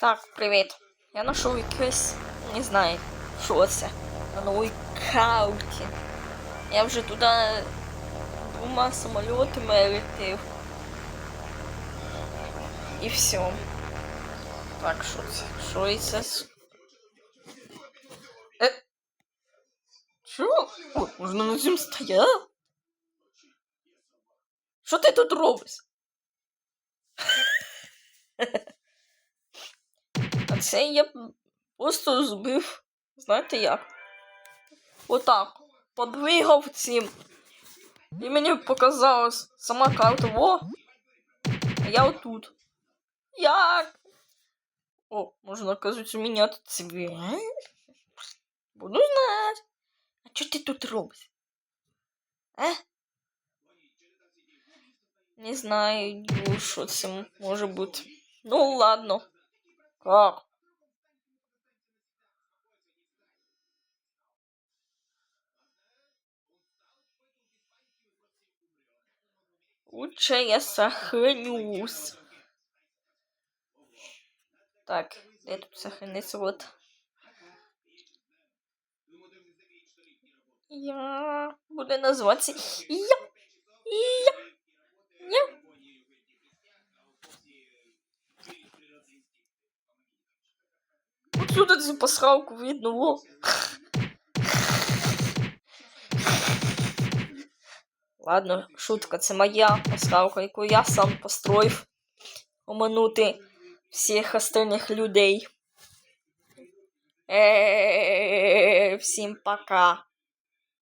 Так, привіт. Я знайшов якесь, не знаю, що це. На новій карті. Я вже туди двома самольотами летів. І все. Так, що це? Що це? с- Е? Що? О, можна на цьому стояти? Що ти тут робиш? А це я просто збив. Знаєте як? Отак. Подвигав цим. І мені показалось сама карта. Во! А я отут. Як? О, можна, кажуть, міняти цвіт. Буду знати. А що ти тут робиш? А? Не знаю, що це може бути. Ну, ладно. Как? Лучше я сохранюсь. Так, я тут сохраниться вот. Я буду називатися Я. Я. Я. Отсюда цю пасхалку видно, во. Ладно, шутка, це моя поставка, яку я сам построїв. Оминути всіх остальних людей. Е, всім пока.